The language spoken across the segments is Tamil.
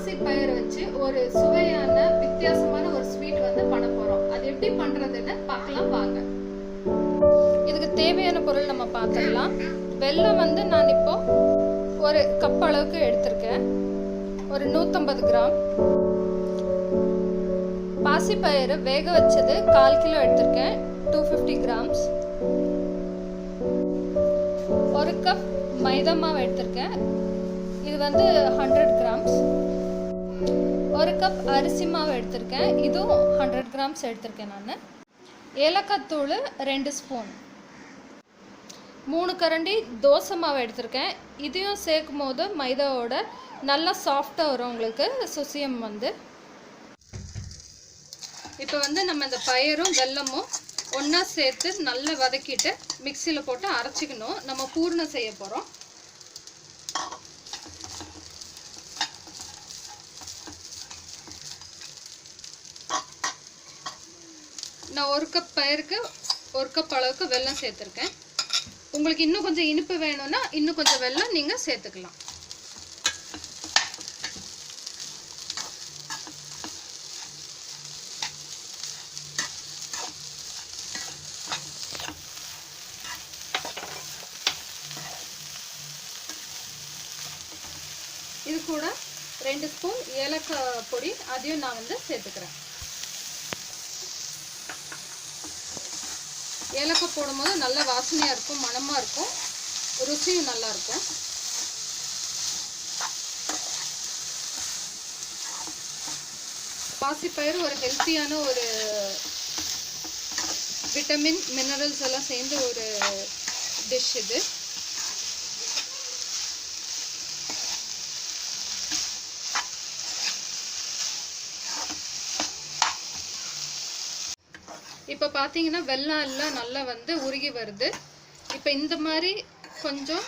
பாசி பயிர் வச்சு ஒரு சுவையான வித்தியாசமான ஒரு ஸ்வீட் வந்து பண்ண போறோம். அது எப்படி பண்றதுன்னு பார்க்கலாம் வாங்க. இதுக்கு தேவையான பொருள் நம்ம பார்த்துக்கலாம் வெள்ளம் வந்து நான் இப்போ ஒரு கப் அளவுக்கு எடுத்திருக்கேன். ஒரு நூற்றம்பது கிராம். பாசிப்பயிறு வேக வச்சது கால் கிலோ எடுத்திருக்கேன். டூ ஃபிஃப்டி கிராம்ஸ் ஒரு கப் மைதா மாவு எடுத்திருக்கேன். இது வந்து ஹண்ட்ரட் கிராம்ஸ் ஒரு கப் அரிசி மாவு எடுத்திருக்கேன். இதுவும் ஹண்ட்ரட் கிராம்ஸ் எடுத்திருக்கேன் நான். ஏலக்காய் தூள் ரெண்டு ஸ்பூன் மூணு கரண்டி தோசை மாவு எடுத்திருக்கேன். இதையும் சேர்க்கும் போது மைதாவோட நல்லா சாஃப்டாக வரும் உங்களுக்கு. சுசியம் வந்து. இப்போ வந்து நம்ம இந்த பயரும் வெல்லமும் ஒன்றா சேர்த்து நல்லா வதக்கிட்டு மிக்சியில் போட்டு அரைச்சிக்கணும். நம்ம பூர்ணம் செய்ய போகிறோம் நான் ஒரு கப் பயிருக்கு ஒரு கப் அளவுக்கு வெல்லம் சேர்த்துருக்கேன். உங்களுக்கு இன்னும் கொஞ்சம் இனிப்பு வேணும்னா இன்னும் கொஞ்சம் வெல்லம் நீங்கள் சேர்த்துக்கலாம். இது கூட ரெண்டு ஸ்பூன் ஏலக்காய் பொடி அதையும் நான் வந்து சேர்த்துக்கிறேன். ஏலக்காய் போடும்போது நல்ல வாசனையாக இருக்கும் மணமாக இருக்கும். ருசியும் நல்லாயிருக்கும் பாசிப்பயிறு ஒரு ஹெல்த்தியான ஒரு விட்டமின் மினரல்ஸ் எல்லாம் சேர்ந்த ஒரு டிஷ் இது. இப்போ பார்த்தீங்கன்னா வெள்ளம் எல்லாம் நல்லா வந்து உருகி வருது. இப்போ இந்த மாதிரி கொஞ்சம்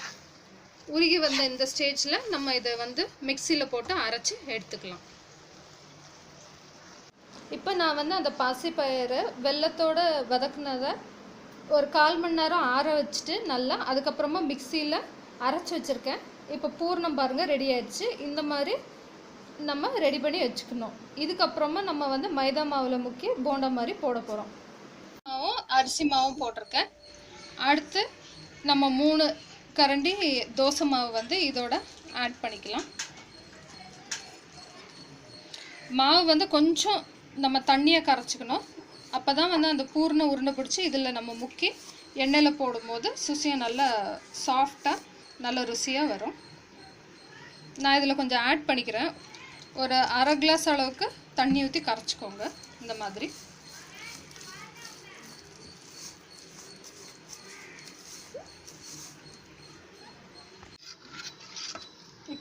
உருகி வந்த இந்த ஸ்டேஜில் நம்ம இதை வந்து மிக்சியில் போட்டு அரைச்சி எடுத்துக்கலாம். இப்போ நான் வந்து அந்த பாசிப்பயிறு வெள்ளத்தோடு வதக்குனதை ஒரு கால் மணி நேரம் ஆற வச்சுட்டு நல்லா அதுக்கப்புறமா மிக்சியில் அரைச்சி வச்சுருக்கேன். இப்போ பூர்ணம் பாருங்கள் ரெடி ஆயிடுச்சு. இந்த மாதிரி நம்ம ரெடி பண்ணி வச்சுக்கணும். இதுக்கப்புறமா நம்ம வந்து மைதா மாவில் முக்கி போண்டா மாதிரி போட போகிறோம் அரிசி மாவும் போட்டிருக்கேன். அடுத்து நம்ம மூணு கரண்டி தோசை மாவு வந்து இதோட ஆட் பண்ணிக்கலாம். மாவு வந்து கொஞ்சம் நம்ம தண்ணியை கரைச்சிக்கணும். அப்போ தான் வந்து அந்த பூர்ண உருண்டை பிடிச்சி இதில் நம்ம முக்கி எண்ணெயில் போடும்போது சுசியம் நல்லா சாஃப்டாக நல்ல ருசியாக வரும். நான் இதில் கொஞ்சம் ஆட் பண்ணிக்கிறேன். ஒரு அரை கிளாஸ் அளவுக்கு தண்ணி ஊற்றி கரைச்சிக்கோங்க. இந்த மாதிரி.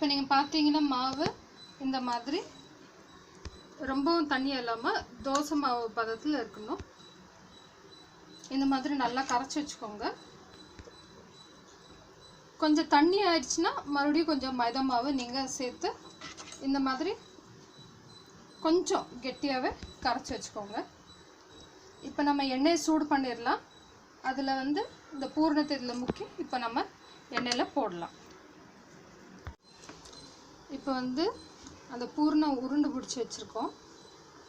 இப்போ நீங்கள் பார்த்தீங்கன்னா மாவு இந்த மாதிரி ரொம்பவும் தண்ணி இல்லாமல் தோசை மாவு பதத்தில் இருக்கணும். இந்த மாதிரி நல்லா கரைச்சி வச்சுக்கோங்க. கொஞ்சம் தண்ணி ஆயிடுச்சுன்னா மறுபடியும் கொஞ்சம் மைதா மாவு நீங்கள் சேர்த்து இந்த மாதிரி கொஞ்சம் கெட்டியாகவே கரைச்சி வச்சுக்கோங்க. இப்போ நம்ம எண்ணெயை சூடு பண்ணிடலாம் அதில் வந்து இந்த பூர்ணத்தை இதில் முக்கி இப்போ நம்ம எண்ணெயில் போடலாம். இப்போ வந்து அந்த பூர்ணம் உருண்டு பிடிச்சி வச்சுருக்கோம்.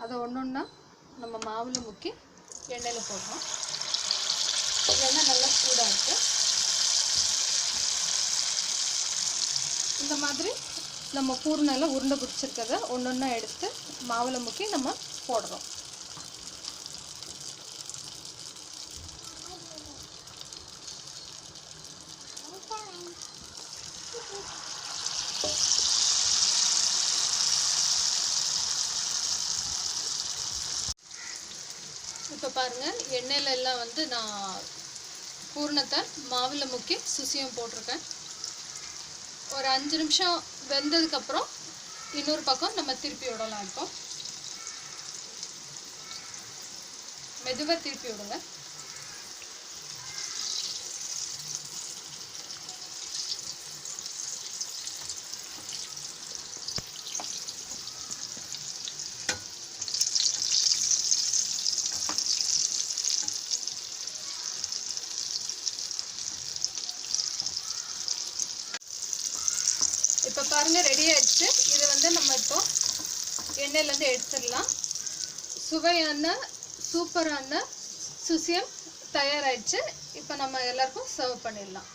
அதை ஒன்று ஒன்றா நம்ம மாவில் முக்கி எண்ணெயில் போடுறோம் எண்ணெய் நல்லா சூடாக இருக்குது இந்த மாதிரி நம்ம பூர்ணெல்லாம் உருண்டை பிடிச்சிருக்கிறத ஒன்று ஒன்றா எடுத்து மாவில் முக்கி நம்ம போடுறோம் இப்போ பாருங்கள் எண்ணெயில எல்லாம் வந்து நான் பூர்ணத்தை மாவில் முக்கி சுசியம் போட்டிருக்கேன். ஒரு அஞ்சு நிமிஷம் வெந்ததுக்கப்புறம் இன்னொரு பக்கம் நம்ம திருப்பி விடலாம் இப்போ. மெதுவாக திருப்பி விடுங்க. இப்போ பாருங்கள் ரெடி ஆயிடுச்சு. இதை வந்து நம்ம இப்போ எண்ணெயிலேருந்து எடுத்துடலாம். சுவையான சூப்பரான சுசியம் தயாராகிடுச்சு இப்போ நம்ம எல்லாருக்கும் சர்வ் பண்ணிடலாம்.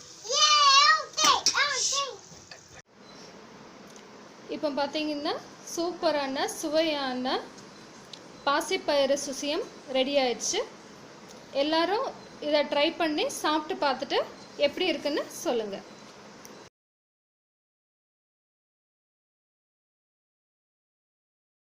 இப்போ பார்த்தீங்கன்னா சூப்பரான சுவையான பாசிப்பயிறு சுசியம் ரெடி ஆயிடுச்சு. எல்லாரும் இதை ட்ரை பண்ணி சாப்பிட்டு பார்த்துட்டு எப்படி இருக்குன்னு சொல்லுங்கள்